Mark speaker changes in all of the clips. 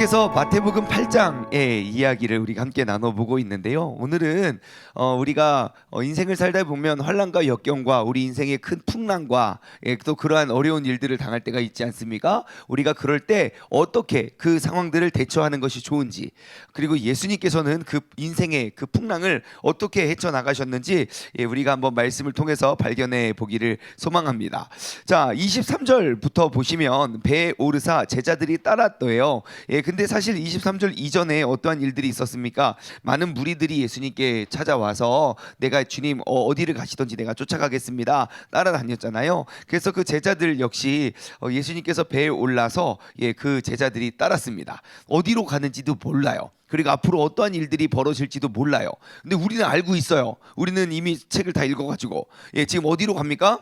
Speaker 1: 계속해서 마태복음 8장의 이야기를 우리가 함께 나눠보고 있는데요. 오늘은 어, 우리가 어, 인생을 살다 보면 환란과 역경과 우리 인생의 큰 풍랑과 예, 또 그러한 어려운 일들을 당할 때가 있지 않습니까? 우리가 그럴 때 어떻게 그 상황들을 대처하는 것이 좋은지 그리고 예수님께서는 그 인생의 그 풍랑을 어떻게 헤쳐 나가셨는지 예, 우리가 한번 말씀을 통해서 발견해 보기를 소망합니다. 자, 23절부터 보시면 배에 오르사 제자들이 따랐더예요. 예, 근데 사실 23절 이전에 어떠한 일들이 있었습니까? 많은 무리들이 예수님께 찾아와서 내가 주님 어, 어디를 가시던지 내가 쫓아가겠습니다. 따라다녔잖아요. 그래서 그 제자들 역시 어, 예수님께서 배에 올라서 예, 그 제자들이 따랐습니다. 어디로 가는지도 몰라요. 그리고 앞으로 어떠한 일들이 벌어질지도 몰라요. 근데 우리는 알고 있어요. 우리는 이미 책을 다 읽어가지고 예, 지금 어디로 갑니까?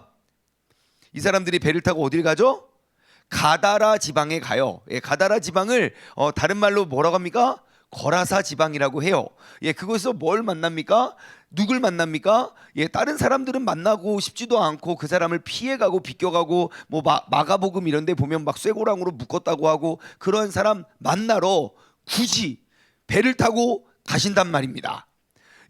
Speaker 1: 이 사람들이 배를 타고 어디를 가죠? 가다라 지방에 가요. 예, 가다라 지방을 어, 다른 말로 뭐라고 합니까? 거라사 지방이라고 해요. 예, 그곳에서 뭘 만납니까? 누굴 만납니까? 예, 다른 사람들은 만나고 싶지도 않고 그 사람을 피해가고 비껴가고 뭐 마, 마가복음 이런 데 보면 막 쇠고랑으로 묶었다고 하고 그런 사람 만나러 굳이 배를 타고 가신단 말입니다.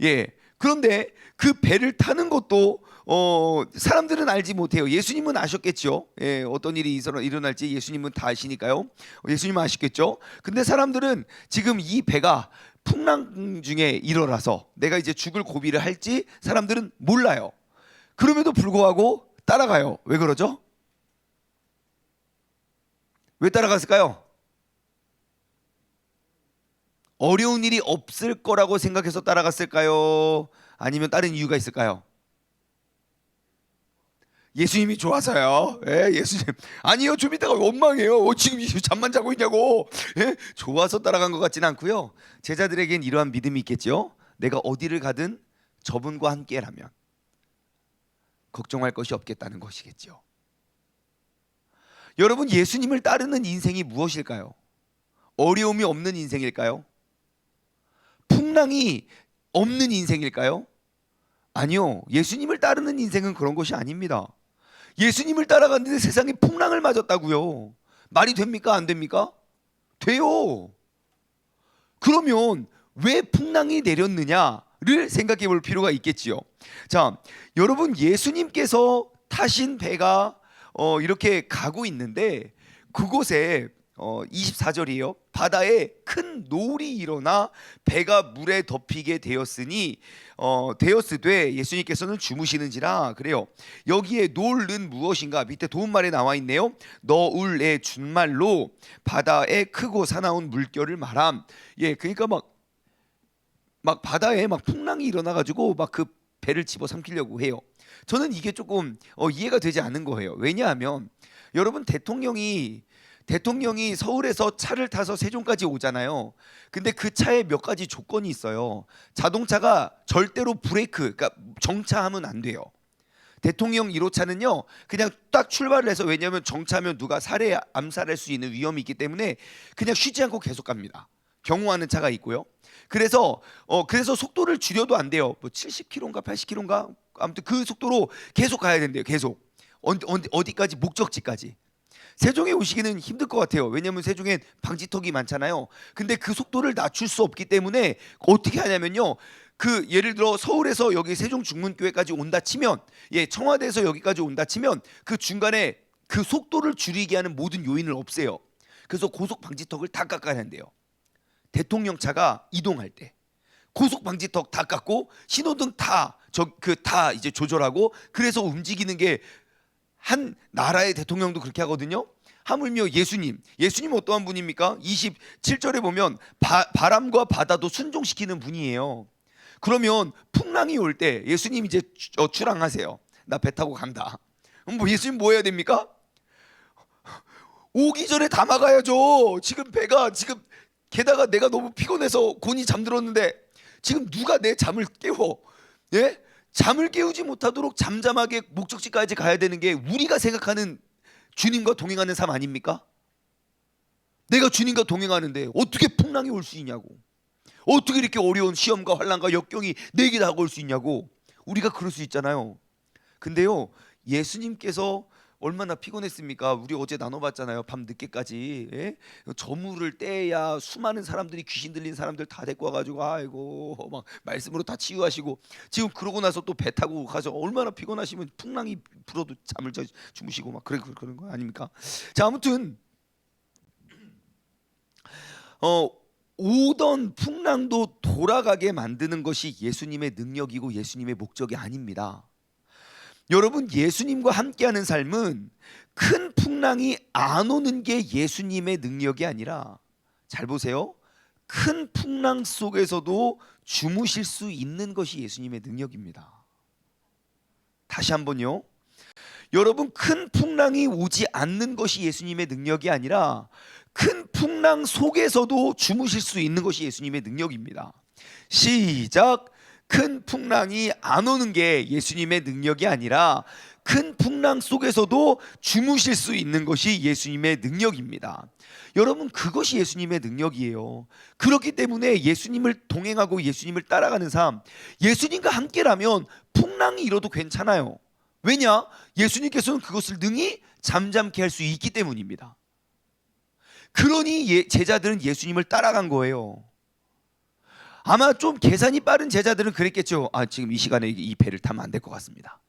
Speaker 1: 예. 그런데 그 배를 타는 것도 어 사람들은 알지 못해요. 예수님은 아셨겠죠. 예, 어떤 일이 일어날지 예수님은 다 아시니까요. 예수님은 아시겠죠. 근데 사람들은 지금 이 배가 풍랑 중에 일어나서 내가 이제 죽을 고비를 할지 사람들은 몰라요. 그럼에도 불구하고 따라가요. 왜 그러죠? 왜 따라갔을까요? 어려운 일이 없을 거라고 생각해서 따라갔을까요? 아니면 다른 이유가 있을까요? 예수님이 좋아서요. 예, 예수님. 아니요, 좀 이따가 원망해요. 어, 지금 잠만 자고 있냐고. 예, 좋아서 따라간 것 같지는 않고요. 제자들에겐 이러한 믿음이 있겠죠. 내가 어디를 가든 저분과 함께라면 걱정할 것이 없겠다는 것이겠죠. 여러분, 예수님을 따르는 인생이 무엇일까요? 어려움이 없는 인생일까요? 풍랑이 없는 인생일까요? 아니요. 예수님을 따르는 인생은 그런 것이 아닙니다. 예수님을 따라갔는데 세상에 풍랑을 맞았다고요. 말이 됩니까? 안 됩니까? 돼요. 그러면 왜 풍랑이 내렸느냐를 생각해 볼 필요가 있겠지요. 자, 여러분 예수님께서 타신 배가 어, 이렇게 가고 있는데 그곳에 어, 24절이에요. 바다에 큰 노을이 일어나 배가 물에 덮이게 되었으니 어, 되었으되 예수님께서는 주무시는지라 그래요. 여기에 노을은 무엇인가? 밑에 도움말에 나와 있네요. 너울의 준말로 바다에 크고 사나운 물결을 말함. 예, 그러니까 막 막 바다에 막 풍랑이 일어나 가지고 막 그 배를 집어 삼키려고 해요. 저는 이게 조금 어, 이해가 되지 않는 거예요. 왜냐하면 여러분 대통령이 대통령이 서울에서 차를 타서 세종까지 오잖아요. 근데 그 차에 몇 가지 조건이 있어요. 자동차가 절대로 브레이크, 그러니까 정차하면 안 돼요. 대통령 1호차는요, 그냥 딱 출발을 해서 왜냐하면 정차하면 누가 살해, 암살할 수 있는 위험이 있기 때문에 그냥 쉬지 않고 계속 갑니다. 경호하는 차가 있고요. 그래서 어 그래서 속도를 줄여도 안 돼요. 뭐 70km인가 80km인가 아무튼 그 속도로 계속 가야 된대요. 계속 어디, 어디, 어디까지 목적지까지. 세종에 오시기는 힘들 것 같아요. 왜냐하면 세종엔 방지턱이 많잖아요. 근데 그 속도를 낮출 수 없기 때문에 어떻게 하냐면요. 그 예를 들어 서울에서 여기 세종 중문교회까지 온다 치면 예 청와대에서 여기까지 온다 치면 그 중간에 그 속도를 줄이게 하는 모든 요인을 없애요. 그래서 고속 방지턱을 다 깎아야 한대요. 대통령 차가 이동할 때 고속 방지턱 다 깎고 신호등 다 저 그 다 이제 조절하고 그래서 움직이는 게 한 나라의 대통령도 그렇게 하거든요. 하물며 예수님, 예수님 어떠한 분입니까? 27절에 보면 바, 바람과 바다도 순종시키는 분이에요. 그러면 풍랑이 올 때 예수님 이제 주- 어, 출항하세요. 나 배 타고 간다. 뭐 예수님 뭐 해야 됩니까? 오기 전에 다 막아야죠. 지금 배가 지금 게다가 내가 너무 피곤해서 곤히 잠들었는데 지금 누가 내 잠을 깨워? 예? 잠을 깨우지 못하도록 잠잠하게 목적지까지 가야 되는 게 우리가 생각하는 주님과 동행하는 삶 아닙니까? 내가 주님과 동행하는데 어떻게 풍랑이 올 수 있냐고. 어떻게 이렇게 어려운 시험과 환란과 역경이 내게 다가올 수 있냐고. 우리가 그럴 수 있잖아요. 근데요. 예수님께서 얼마나 피곤했습니까? 우리 어제 나눠봤잖아요. 밤 늦게까지 예? 저물을 떼야 수많은 사람들이 귀신 들린 사람들 다 데리고 와가지고 아이고 막 말씀으로 다 치유하시고 지금 그러고 나서 또 배 타고 가서 얼마나 피곤하시면 풍랑이 불어도 잠을 자 주무시고 막 그래 그런 거 아닙니까? 자 아무튼 어 오던 풍랑도 돌아가게 만드는 것이 예수님의 능력이고 예수님의 목적이 아닙니다. 여러분 예수님과 함께하는 삶은 큰 풍랑이 안 오는 게 예수님의 능력이 아니라 잘 보세요. 큰 풍랑 속에서도 주무실 수 있는 것이 예수님의 능력입니다. 다시 한번요. 여러분 큰 풍랑이 오지 않는 것이 예수님의 능력이 아니라 큰 풍랑 속에서도 주무실 수 있는 것이 예수님의 능력입니다. 시작. 큰 풍랑이 안 오는 게 예수님의 능력이 아니라 큰 풍랑 속에서도 주무실 수 있는 것이 예수님의 능력입니다. 여러분 그것이 예수님의 능력이에요. 그렇기 때문에 예수님을 동행하고 예수님을 따라가는 삶, 예수님과 함께라면 풍랑이 일어도 괜찮아요. 왜냐? 예수님께서는 그것을 능히 잠잠케 할 수 있기 때문입니다. 그러니 예- 제자들은 예수님을 따라간 거예요. 아마 좀 계산이 빠른 제자들은 그랬겠죠. 아 지금 이 시간에 이 배를 타면 안 될 것 같습니다.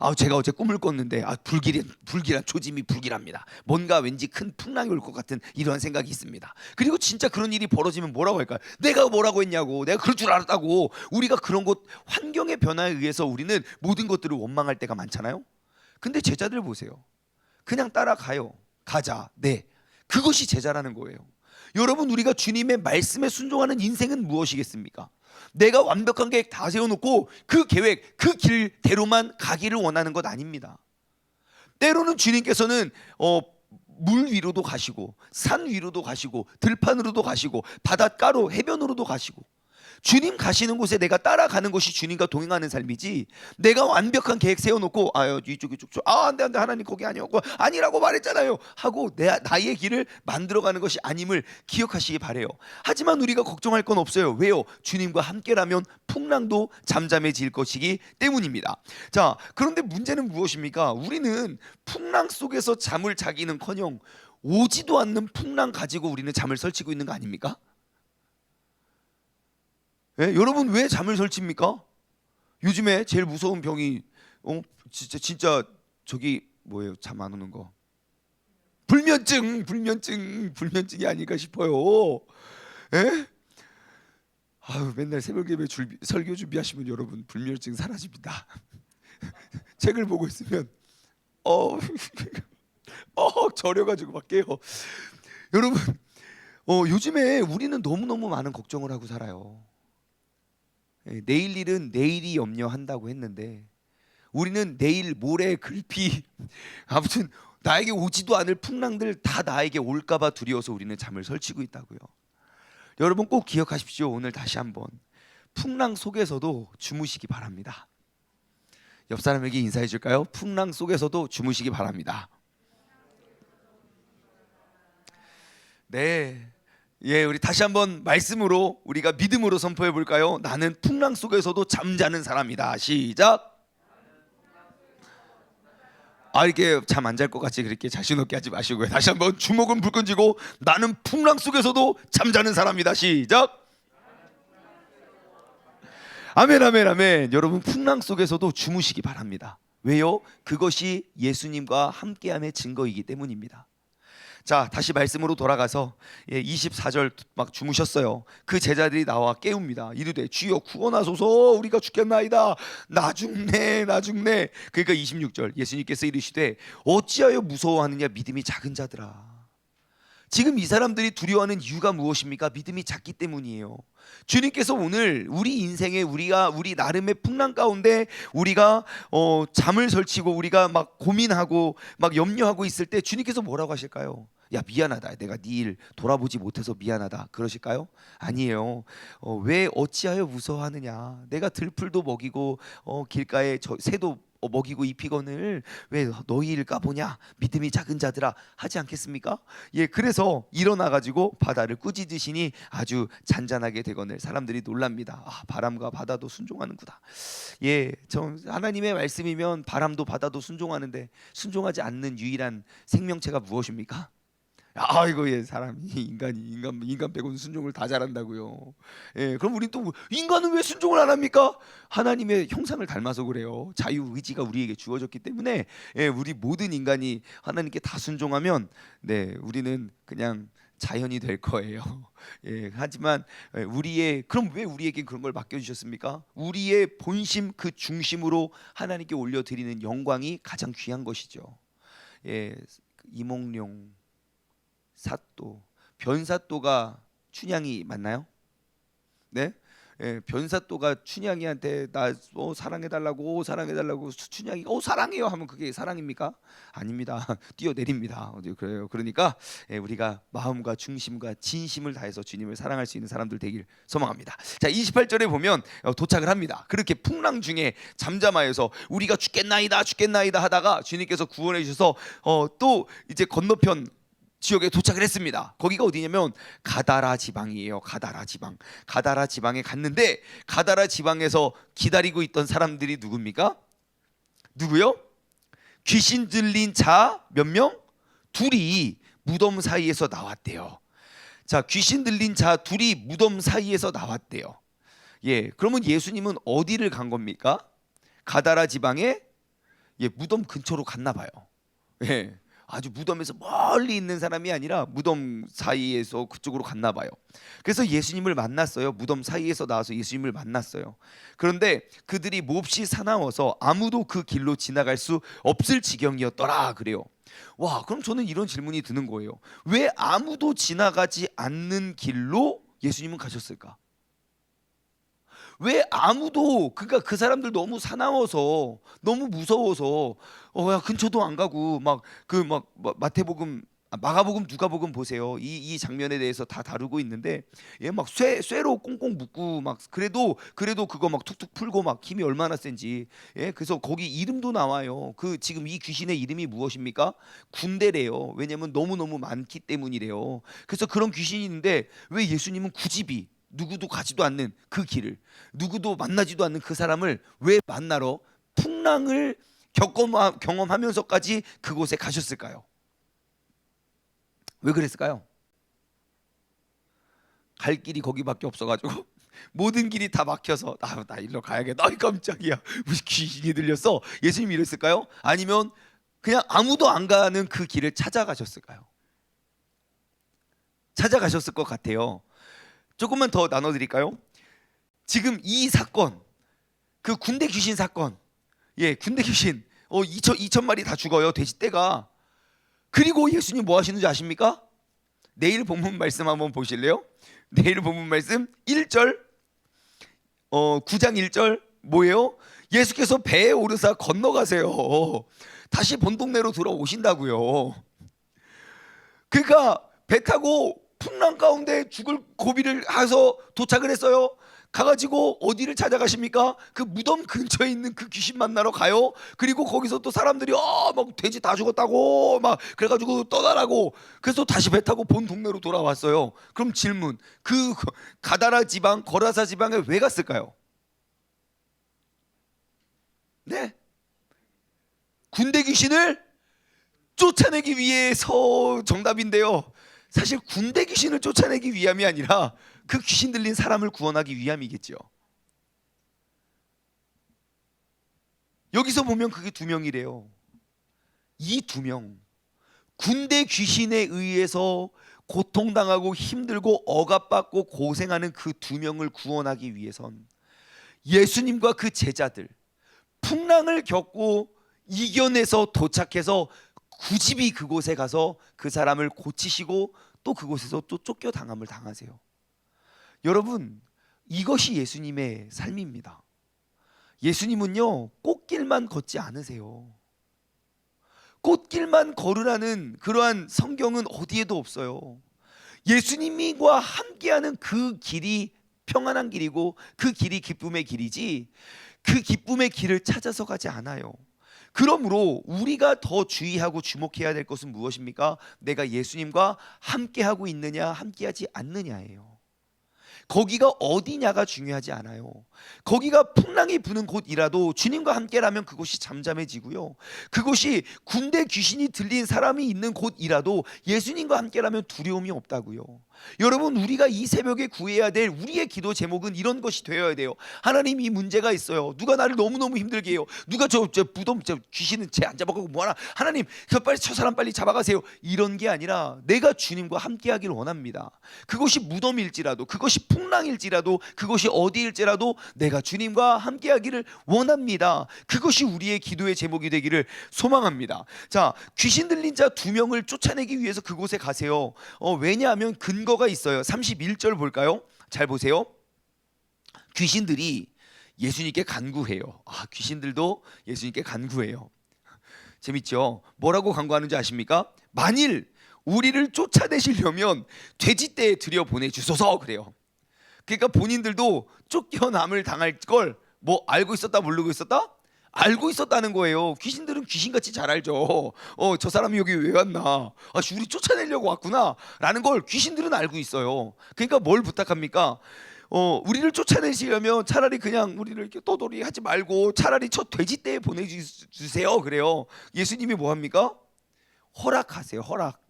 Speaker 1: 아 제가 어제 꿈을 꿨는데 아 불길한 불길한 초짐이 불길합니다. 뭔가 왠지 큰 풍랑이 올 것 같은 이런 생각이 있습니다. 그리고 진짜 그런 일이 벌어지면 뭐라고 할까요? 내가 뭐라고 했냐고 내가 그럴 줄 알았다고 우리가 그런 것 환경의 변화에 의해서 우리는 모든 것들을 원망할 때가 많잖아요. 근데 제자들 보세요. 그냥 따라가요. 가자. 네. 그것이 제자라는 거예요. 여러분 우리가 주님의 말씀에 순종하는 인생은 무엇이겠습니까? 내가 완벽한 계획 다 세워놓고 그 계획 그 길대로만 가기를 원하는 것 아닙니다. 때로는 주님께서는 어, 물 위로도 가시고 산 위로도 가시고 들판으로도 가시고 바닷가로 해변으로도 가시고 주님 가시는 곳에 내가 따라가는 것이 주님과 동행하는 삶이지 내가 완벽한 계획 세워놓고 아유 이쪽 이쪽 아 안돼 안돼 하나님 거기 아니었고 아니라고 말했잖아요 하고 내 나의 길을 만들어가는 것이 아님을 기억하시기 바래요. 하지만 우리가 걱정할 건 없어요. 왜요? 주님과 함께라면 풍랑도 잠잠해질 것이기 때문입니다. 자 그런데 문제는 무엇입니까? 우리는 풍랑 속에서 잠을 자기는커녕 오지도 않는 풍랑 가지고 우리는 잠을 설치고 있는 거 아닙니까? 예? 여러분 왜 잠을 설칩니까? 요즘에 제일 무서운 병이 어 진짜 진짜 저기 뭐예요? 잠 안 오는 거. 불면증, 불면증, 불면증이 아닐까 싶어요. 예? 아유 맨날 새벽 예배 줄 설교 준비하시면 여러분 불면증 사라집니다. 책을 보고 있으면 어, 어 저려가지고 막 깨요. 여러분 어 요즘에 우리는 너무 너무 많은 걱정을 하고 살아요. 예, 내일 일은 내일이 염려한다고 했는데 우리는 내일 모레 글피 아무튼 나에게 오지도 않을 풍랑들 다 나에게 올까봐 두려워서 우리는 잠을 설치고 있다고요. 여러분 꼭 기억하십시오. 오늘 다시 한번 풍랑 속에서도 주무시기 바랍니다. 옆 사람에게 인사해 줄까요? 풍랑 속에서도 주무시기 바랍니다. 네. 예, 우리 다시 한번 말씀으로 우리가 믿음으로 선포해 볼까요? 나는 풍랑 속에서도 잠자는 사람이다. 시작. 아 이렇게 잠 안 잘 것 같이 그렇게 자신 없게 하지 마시고요. 다시 한번 주먹은 불끈 쥐고 나는 풍랑 속에서도 잠자는 사람이다. 시작. 아멘 아멘 아멘. 여러분 풍랑 속에서도 주무시기 바랍니다. 왜요? 그것이 예수님과 함께함의 증거이기 때문입니다. 자, 다시 말씀으로 돌아가서 예, 24절 막 주무셨어요. 그 제자들이 나와 깨웁니다. 이르되 주여 구원하소서 우리가 죽겠나이다. 나 죽네 나 죽네. 그러니까 26절 예수님께서 이르시되 어찌하여 무서워하느냐 믿음이 작은 자들아. 지금 이 사람들이 두려워하는 이유가 무엇입니까? 믿음이 작기 때문이에요. 주님께서 오늘 우리 인생에 우리가 우리 나름의 풍랑 가운데 우리가 어, 잠을 설치고 우리가 막 고민하고 막 염려하고 있을 때 주님께서 뭐라고 하실까요? 야 미안하다. 내가 네 일 돌아보지 못해서 미안하다. 그러실까요? 아니에요. 어, 왜 어찌하여 무서워하느냐? 내가 들풀도 먹이고 어, 길가에 저, 새도 어, 먹이고 입히거늘 왜 너희를 까보냐 믿음이 작은 자들아 하지 않겠습니까? 예 그래서 일어나 가지고 바다를 꾸짖으시니 아주 잔잔하게 되거늘 사람들이 놀랍니다. 아 바람과 바다도 순종하는구나. 예, 저 하나님의 말씀이면 바람도 바다도 순종하는데 순종하지 않는 유일한 생명체가 무엇입니까? 아이고 예 사람이 인간이 인간 인간 빼고는 순종을 다 잘한다고요. 예 그럼 우리 또 인간은 왜 순종을 안 합니까? 하나님의 형상을 닮아서 그래요. 자유 의지가 우리에게 주어졌기 때문에 예 우리 모든 인간이 하나님께 다 순종하면 네 우리는 그냥 자연이 될 거예요. 예 하지만 예, 우리의 그럼 왜 우리에게 그런 걸 맡겨 주셨습니까? 우리의 본심 그 중심으로 하나님께 올려 드리는 영광이 가장 귀한 것이죠. 예 이몽룡 사또, 변사또가 춘향이 맞나요? 네? 예, 변사또가 춘향이한테 나 어, 사랑해 달라고 사랑해 달라고 춘향이 어 사랑해요 하면 그게 사랑입니까? 아닙니다. 뛰어내립니다. 어디 그래요. 그러니까 예, 우리가 마음과 중심과 진심을 다해서 주님을 사랑할 수 있는 사람들 되길 소망합니다. 자, 28절에 보면 어, 도착을 합니다. 그렇게 풍랑 중에 잠잠하여서 우리가 죽겠나이다 죽겠나이다 하다가 주님께서 구원해 주셔서 어, 또 이제 건너편 지역에 도착을 했습니다. 거기가 어디냐면 가다라 지방이에요. 가다라 지방. 가다라 지방에 갔는데 가다라 지방에서 기다리고 있던 사람들이 누굽니까? 누구요? 귀신 들린 자 몇 명? 둘이 무덤 사이에서 나왔대요. 자, 귀신 들린 자 둘이 무덤 사이에서 나왔대요. 예, 그러면 예수님은 어디를 간 겁니까? 가다라 지방에 예, 무덤 근처로 갔나 봐요. 예. 아주 무덤에서 멀리 있는 사람이 아니라 무덤 사이에서 그쪽으로 갔나 봐요. 그래서 예수님을 만났어요. 무덤 사이에서 나와서 예수님을 만났어요. 그런데 그들이 몹시 사나워서 아무도 그 길로 지나갈 수 없을 지경이었더라 그래요. 와, 그럼 저는 이런 질문이 드는 거예요. 왜 아무도 지나가지 않는 길로 예수님은 가셨을까? 왜 아무도 그러니까 그 사람들 너무 사나워서 너무 무서워서 어야 근처도 안 가고 막 그 막 마태복음 아, 마가복음 누가복음 보세요. 이 이 장면에 대해서 다 다루고 있는데 얘 막 쇠 쇠로 꽁꽁 묶고 막 그래도 그래도 그거 막 툭툭 풀고 막 힘이 얼마나 센지. 예, 그래서 거기 이름도 나와요. 그 지금 이 귀신의 이름이 무엇입니까? 군대래요. 왜냐면 너무 너무 많기 때문이래요. 그래서 그런 귀신이 있는데 왜 예수님은 굳이 누구도 가지도 않는 그 길을 누구도 만나지도 않는 그 사람을 왜 만나러 풍랑을 경험하면서까지 그곳에 가셨을까요? 왜 그랬을까요? 갈 길이 거기밖에 없어가지고 모든 길이 다 막혀서 나, 나 일로 가야겠다. 아이 깜짝이야. 무슨 귀신이 들렸어. 예수님이 이랬을까요? 아니면 그냥 아무도 안 가는 그 길을 찾아가셨을까요? 찾아가셨을 것 같아요. 조금만 더 나눠드릴까요? 지금 이 사건, 그 군대 귀신 사건, 예, 군대 귀신, 어 2천 2천 마리 다 죽어요 돼지떼가. 그리고 예수님 뭐 하시는지 아십니까? 내일 본문 말씀 한번 보실래요? 내일 본문 말씀 1절, 어 9장 1절 뭐예요? 예수께서 배에 오르사 건너가세요. 다시 본 동네로 들어오신다고요. 그러니까 배 타고 풍랑 가운데 죽을 고비를 해서 도착을 했어요. 가가지고 어디를 찾아가십니까? 그 무덤 근처에 있는 그 귀신 만나러 가요. 그리고 거기서 또 사람들이 어막 돼지 다 죽었다고 막 그래가지고 떠나라고 그래서 다시 배 타고 본 동네로 돌아왔어요. 그럼 질문 그 가다라 지방 거라사 지방에 왜 갔을까요? 네 군대 귀신을 쫓아내기 위해서 정답인데요. 사실 군대 귀신을 쫓아내기 위함이 아니라 그 귀신 들린 사람을 구원하기 위함이겠죠. 여기서 보면 그게 두 명이래요. 이 두 명. 군대 귀신에 의해서 고통당하고 힘들고 억압받고 고생하는 그 두 명을 구원하기 위해선 예수님과 그 제자들 풍랑을 겪고 이겨내서 도착해서 굳이 그곳에 가서 그 사람을 고치시고 또 그곳에서 또 쫓겨 당함을 당하세요. 여러분, 이것이 예수님의 삶입니다. 예수님은요, 꽃길만 걷지 않으세요. 꽃길만 걸으라는 그러한 성경은 어디에도 없어요. 예수님과 함께하는 그 길이 평안한 길이고 그 길이 기쁨의 길이지 그 기쁨의 길을 찾아서 가지 않아요. 그러므로 우리가 더 주의하고 주목해야 될 것은 무엇입니까? 내가 예수님과 함께하고 있느냐, 함께하지 않느냐예요. 거기가 어디냐가 중요하지 않아요. 거기가 풍랑이 부는 곳이라도 주님과 함께라면 그곳이 잠잠해지고요. 그곳이 군대 귀신이 들린 사람이 있는 곳이라도 예수님과 함께라면 두려움이 없다고요. 여러분 우리가 이 새벽에 구해야 될 우리의 기도 제목은 이런 것이 되어야 돼요. 하나님 이 문제가 있어요. 누가 나를 너무 너무 힘들게 해요. 누가 저저 무덤 저 귀신은 쟤 안 잡아가고 뭐하나. 하나님 그 빨리 저 사람 빨리 잡아가세요. 이런 게 아니라 내가 주님과 함께하기를 원합니다. 그것이 무덤일지라도 그것이 풍랑일지라도 그것이 어디일지라도 내가 주님과 함께하기를 원합니다. 그것이 우리의 기도의 제목이 되기를 소망합니다. 자 귀신 들린 자 두 명을 쫓아내기 위해서 그곳에 가세요. 어, 왜냐하면 근거 가 있어요. 31절 볼까요? 잘 보세요. 귀신들이 예수님께 간구해요. 아, 귀신들도 예수님께 간구해요. 재밌죠? 뭐라고 간구하는지 아십니까? 만일 우리를 쫓아내시려면 돼지떼에 들여 보내 주소서 그래요. 그러니까 본인들도 쫓겨남을 당할 걸 뭐 알고 있었다 모르고 있었다? 알고 있었다는 거예요. 귀신들은 귀신같이 잘 알죠. 어, 저 사람이 여기 왜 왔나? 아, 우리 쫓아내려고 왔구나 라는 걸 귀신들은 알고 있어요. 그러니까 뭘 부탁합니까? 어, 우리를 쫓아내시려면 차라리 그냥 우리를 이렇게 떠돌이 하지 말고 차라리 저 돼지떼에 보내주세요. 그래요. 예수님이 뭐 합니까? 허락하세요. 허락.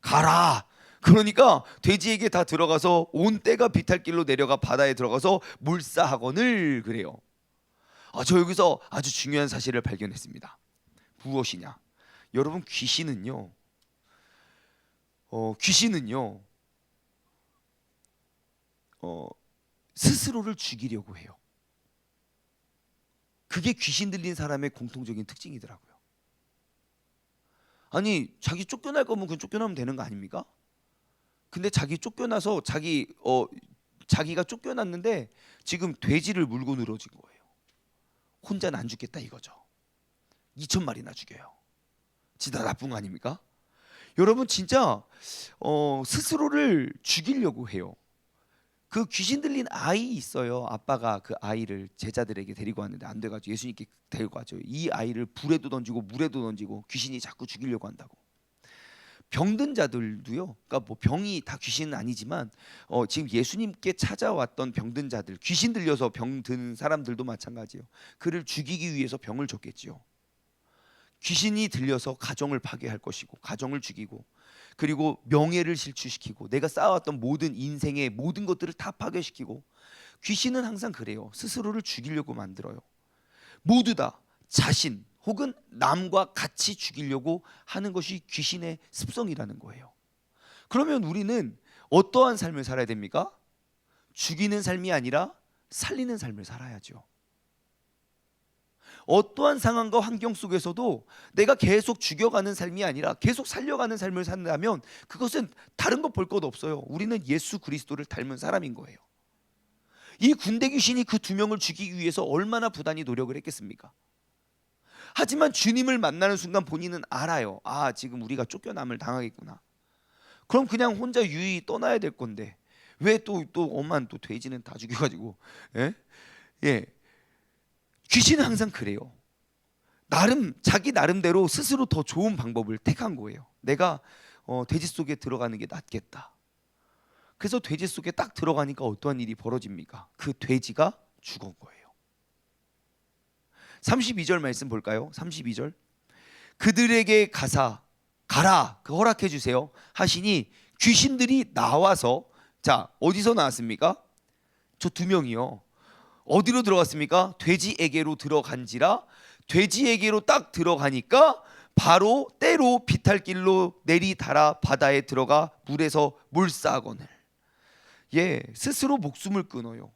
Speaker 1: 가라. 그러니까 돼지에게 다 들어가서 온 떼가 비탈길로 내려가 바다에 들어가서 물사하거늘 그래요. 아, 저 여기서 아주 중요한 사실을 발견했습니다. 무엇이냐? 여러분 귀신은요. 어, 귀신은요. 어, 스스로를 죽이려고 해요. 그게 귀신 들린 사람의 공통적인 특징이더라고요. 아니 자기 쫓겨날 거면 그냥 쫓겨나면 되는 거 아닙니까? 근데 자기 쫓겨나서 자기 어 자기가 쫓겨났는데 지금 돼지를 물고 늘어진 거예요. 혼자는 안 죽겠다 이거죠. 2천 마리나 죽여요. 진짜 나쁜 거 아닙니까? 여러분 진짜 어, 스스로를 죽이려고 해요. 그 귀신 들린 아이 있어요. 아빠가 그 아이를 제자들에게 데리고 왔는데 안 돼가지고 예수님께 데리고 가죠. 이 아이를 불에도 던지고 물에도 던지고 귀신이 자꾸 죽이려고 한다고. 병든 자들도요. 그러니까 뭐 병이 다 귀신은 아니지만 어, 지금 예수님께 찾아왔던 병든 자들, 귀신 들려서 병든 사람들도 마찬가지예요. 그를 죽이기 위해서 병을 줬겠지요. 귀신이 들려서 가정을 파괴할 것이고 가정을 죽이고 그리고 명예를 실추시키고 내가 쌓아왔던 모든 인생의 모든 것들을 다 파괴시키고 귀신은 항상 그래요. 스스로를 죽이려고 만들어요. 모두 다 자신 혹은 남과 같이 죽이려고 하는 것이 귀신의 습성이라는 거예요. 그러면 우리는 어떠한 삶을 살아야 됩니까? 죽이는 삶이 아니라 살리는 삶을 살아야죠. 어떠한 상황과 환경 속에서도 내가 계속 죽여가는 삶이 아니라 계속 살려가는 삶을 산다면 그것은 다른 것 볼 것 없어요. 우리는 예수 그리스도를 닮은 사람인 거예요. 이 군대 귀신이 그 두 명을 죽이기 위해서 얼마나 부단히 노력을 했겠습니까? 하지만 주님을 만나는 순간 본인은 알아요. 아, 지금 우리가 쫓겨남을 당하겠구나. 그럼 그냥 혼자 유유히 떠나야 될 건데 왜 또 또 엄만 또 돼지는 다 죽여가지고 예? 예. 귀신은 항상 그래요. 나름 자기 나름대로 스스로 더 좋은 방법을 택한 거예요. 내가 어, 돼지 속에 들어가는 게 낫겠다. 그래서 돼지 속에 딱 들어가니까 어떠한 일이 벌어집니까? 그 돼지가 죽은 거예요. 32절 말씀 볼까요? 32절. 그들에게 가사 가라 그 허락해 주세요 하시니 귀신들이 나와서 자 어디서 나왔습니까? 저 두 명이요. 어디로 들어갔습니까? 돼지에게로 들어간지라 돼지에게로 딱 들어가니까 바로 때로 비탈길로 내리달아 바다에 들어가 물에서 물싸거늘 예 스스로 목숨을 끊어요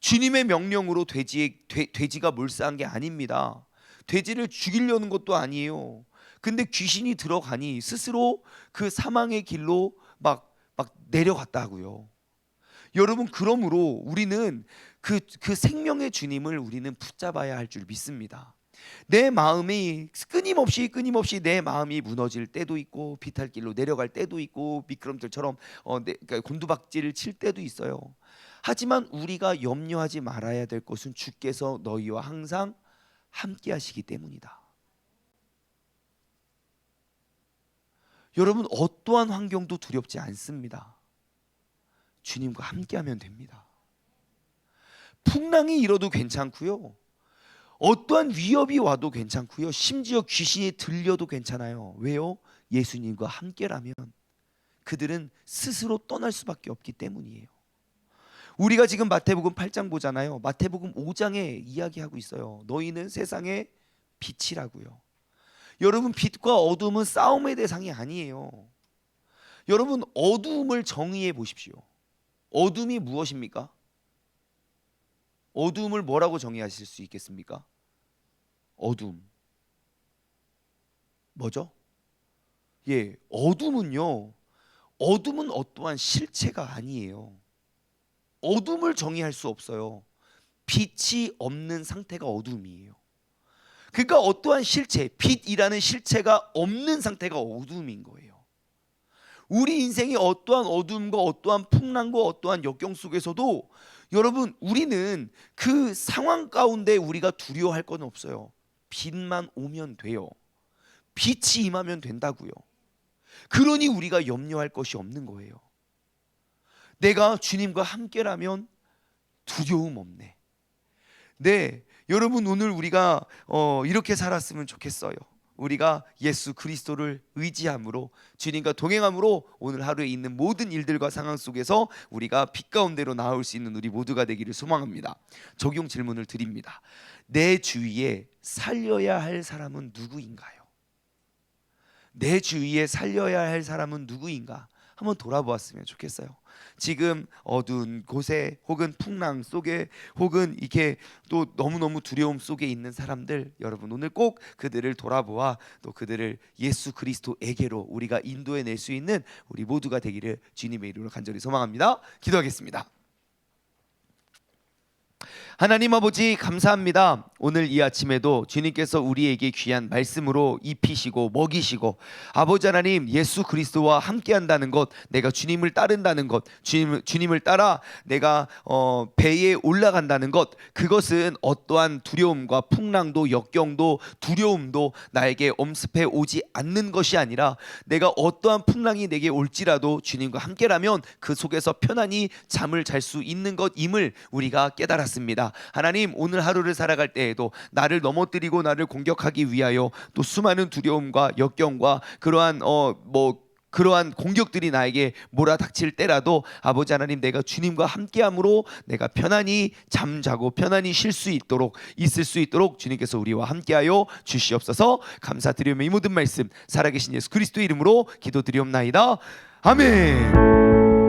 Speaker 1: 주님의 명령으로 돼지에, 돼, 돼지가 물싸한 게 아닙니다 돼지를 죽이려는 것도 아니에요 근데 귀신이 들어가니 스스로 그 사망의 길로 막, 막 내려갔다고요 여러분 그러므로 우리는 그, 그 생명의 주님을 우리는 붙잡아야 할 줄 믿습니다. 내 마음이 끊임없이 끊임없이 내 마음이 무너질 때도 있고 비탈길로 내려갈 때도 있고 미끄럼틀처럼 어, 내, 그러니까 곤두박질을 칠 때도 있어요. 하지만 우리가 염려하지 말아야 될 것은 주께서 너희와 항상 함께 하시기 때문이다. 여러분 어떠한 환경도 두렵지 않습니다. 주님과 함께 하면 됩니다. 풍랑이 일어도 괜찮고요. 어떠한 위협이 와도 괜찮고요. 심지어 귀신이 들려도 괜찮아요. 왜요? 예수님과 함께라면 그들은 스스로 떠날 수밖에 없기 때문이에요. 우리가 지금 마태복음 8장 보잖아요. 마태복음 5장에 이야기하고 있어요. 너희는 세상의 빛이라고요. 여러분 빛과 어둠은 싸움의 대상이 아니에요. 여러분 어둠을 정의해 보십시오. 어둠이 무엇입니까? 어둠을 뭐라고 정의하실 수 있겠습니까? 어둠. 뭐죠? 예, 어둠은요. 어둠은 어떠한 실체가 아니에요. 어둠을 정의할 수 없어요. 빛이 없는 상태가 어둠이에요. 그러니까 어떠한 실체, 빛이라는 실체가 없는 상태가 어둠인 거예요. 우리 인생이 어떠한 어둠과 어떠한 풍랑과 어떠한 역경 속에서도 여러분 우리는 그 상황 가운데 우리가 두려워할 건 없어요. 빛만 오면 돼요. 빛이 임하면 된다고요. 그러니 우리가 염려할 것이 없는 거예요. 내가 주님과 함께라면 두려움 없네. 네, 여러분 오늘 우리가 어, 이렇게 살았으면 좋겠어요. 우리가 예수 그리스도를 의지함으로 주님과 동행함으로 오늘 하루에 있는 모든 일들과 상황 속에서 우리가 빛 가운데로 나올 수 있는 우리 모두가 되기를 소망합니다. 적용 질문을 드립니다. 내 주위에 살려야 할 사람은 누구인가요? 내 주위에 살려야 할 사람은 누구인가? 한번 돌아보았으면 좋겠어요. 지금 어두운 곳에 혹은 풍랑 속에 혹은 이렇게 또 너무너무 두려움 속에 있는 사람들 여러분 오늘 꼭 그들을 돌아보아 또 그들을 예수 그리스도에게로 우리가 인도해 낼 수 있는 우리 모두가 되기를 주님의 이름으로 간절히 소망합니다. 기도하겠습니다. 하나님 아버지 감사합니다. 오늘 이 아침에도 주님께서 우리에게 귀한 말씀으로 입히시고 먹이시고 아버지 하나님 예수 그리스도와 함께 한다는 것 내가 주님을 따른다는 것 주님, 주님을 따라 내가 어, 배에 올라간다는 것 그것은 어떠한 두려움과 풍랑도 역경도 두려움도 나에게 엄습해 오지 않는 것이 아니라 내가 어떠한 풍랑이 내게 올지라도 주님과 함께라면 그 속에서 편안히 잠을 잘 수 있는 것임을 우리가 깨달았습 니다. 하나님 오늘 하루를 살아갈 때에도 나를 넘어뜨리고 나를 공격하기 위하여 또 수많은 두려움과 역경과 그러한 어뭐 그러한 공격들이 나에게 몰아닥칠 때라도 아버지 하나님 내가 주님과 함께함으로 내가 편안히 잠자고 편안히 쉴 수 있도록 있을 수 있도록 주님께서 우리와 함께하여 주시옵소서 감사드리며 이 모든 말씀 살아계신 예수 그리스도 이름으로 기도드리옵나이다 아멘.